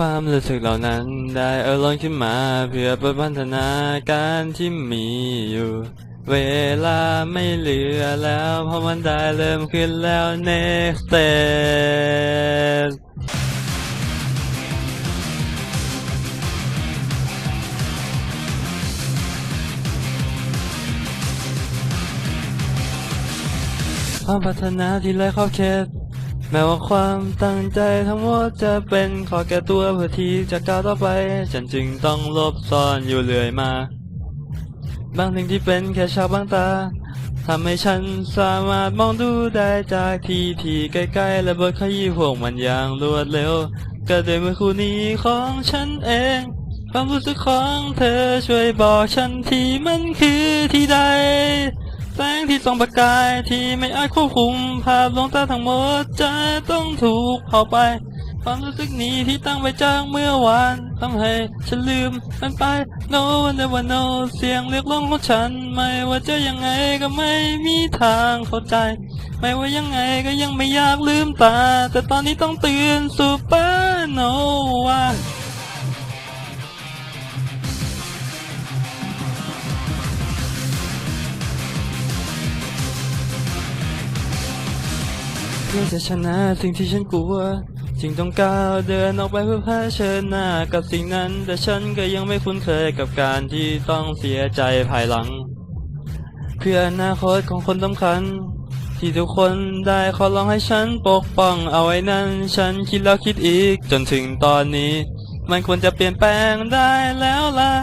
ความรู้สึกเหล่านั้นได้เออล้นขึ้นมาเพื่อปิดพัฒนาการที่มีอยู่ เวลาไม่เหลือแล้วเพราะมันได้เริ่มขึ้นแล้ว next step ความพัฒนาที่ไร้ขอบเขต แม้ว่าความตั้งใจทั้งหมดจะเป็นขอแก้ตัวเพื่อที่จะก้าวต่อไป ฉันจึงต้องลบซ่อนอยู่เรื่อยมา บางสิ่งที่เป็นแค่ชาวบางตาทำให้ฉันสามารถมองดูได้จากที่ที่ใกล้ๆ และบทขยี้พวกมันอย่างรวดเร็วก็ด้วยมือคู่นี้ของฉันเอง ความรู้สึกของเธอช่วยบอกฉันที่มันคือที่ใด แสงที่ส่องประกายที่ไม่อาจควบคุม ภาพลวงตาทั้งหมดจะต้องถูกเผาไป ความรู้สึกนี้ที่ตั้งไว้จากเมื่อวานทำให้ฉันลืมมันไป no one ever know เสียงเรียกร้องของฉัน ไม่ว่าจะยังไงก็ไม่มีทางเข้าใจ ไม่ว่ายังไงก็ยังไม่อยากลืมตา แต่ตอนนี้ต้องตื่นซูเปอร์โนวา พื่อจะชนะสิ่งที่ฉันกลัว จึงต้องก้าวเดินออกไปเพื่อเผชิญหน้ากับสิ่งนั้น แต่ฉันก็ยังไม่คุ้นเคยกับการที่ต้องเสียใจภายหลัง เพื่ออนาคตของคนสำคัญ ที่ทุกคนได้ขอร้องให้ฉันปกป้องเอาไว้นั้น ฉันคิดแล้วคิดอีกจนถึงตอนนี้ มันควรจะเปลี่ยนแปลงได้แล้วล่ะ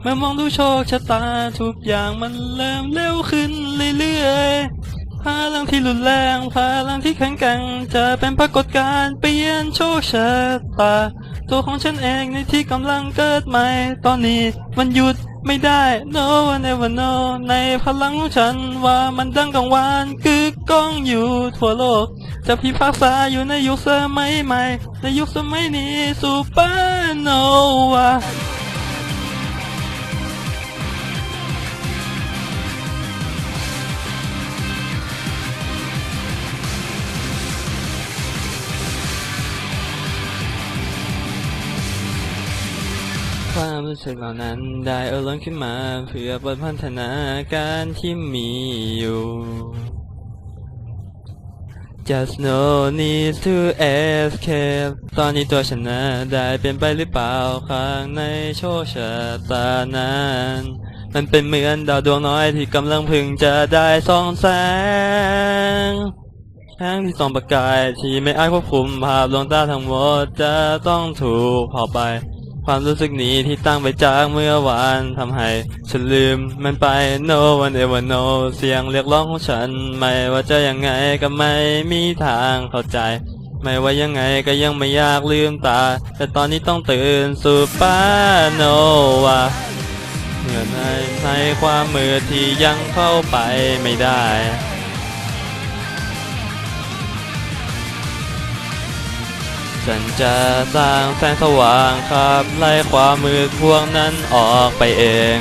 เมื่อมองดูโชคชะตาทุกอย่างมันเริ่มเร็วขึ้นเรื่อยๆ พลังที่รุนแรงพลังที่แข็งแกร่งจะเป็นปรากฏการณ์เปลี่ยนโชคชะตา ตัวของฉันเองในที่กำลังเกิดใหม่ ตอนนี้มันหยุดไม่ได้ no one ever know ในพลังของฉันว่ามันดังกังวานกึกก้องอยู่ทั่วโลก จะพิพากษาอยู่ในยุคสมัยใหม่ ในยุคสมัยนี้ซูเปอร์โนวา ความรู้สึกเหล่านั้นได้เออล้นขึ้นมา เพื่อบทพัฒนาการที่มีอยู่ Just no need to escape ตอนนี้ตัวฉันนะได้เปลี่ยนไปหรือเปล่าข้างในโชคชะตานั้นมันเป็นเหมือนดาวดวงน้อยที่กำลังพึงจะได้ส่องแสงแสงที่ส่องประกายที่ไม่อาจควบคุมภาพดวงตาทั้งหมดจะต้องถูกเผาไป ความรู้สึกนี้ที่ตั้งไปจากเมื่อวานทำให้ฉันลืมมันไป no one ever know เสียงเรียกร้องของฉัน ไม่ว่าจะยังไงก็ไม่มีทางเข้าใจ ไม่ว่ายังไงก็ยังไม่อยากลืมตา แต่ตอนนี้ต้องตื่นสู่ป้าโนวาเหนื่อยในในความมืดที่ยังเข้าไปไม่ได้ ฉันจะสร้างแสงสว่างครับ ไล่ความมืดพวกนั้นออกไปเอง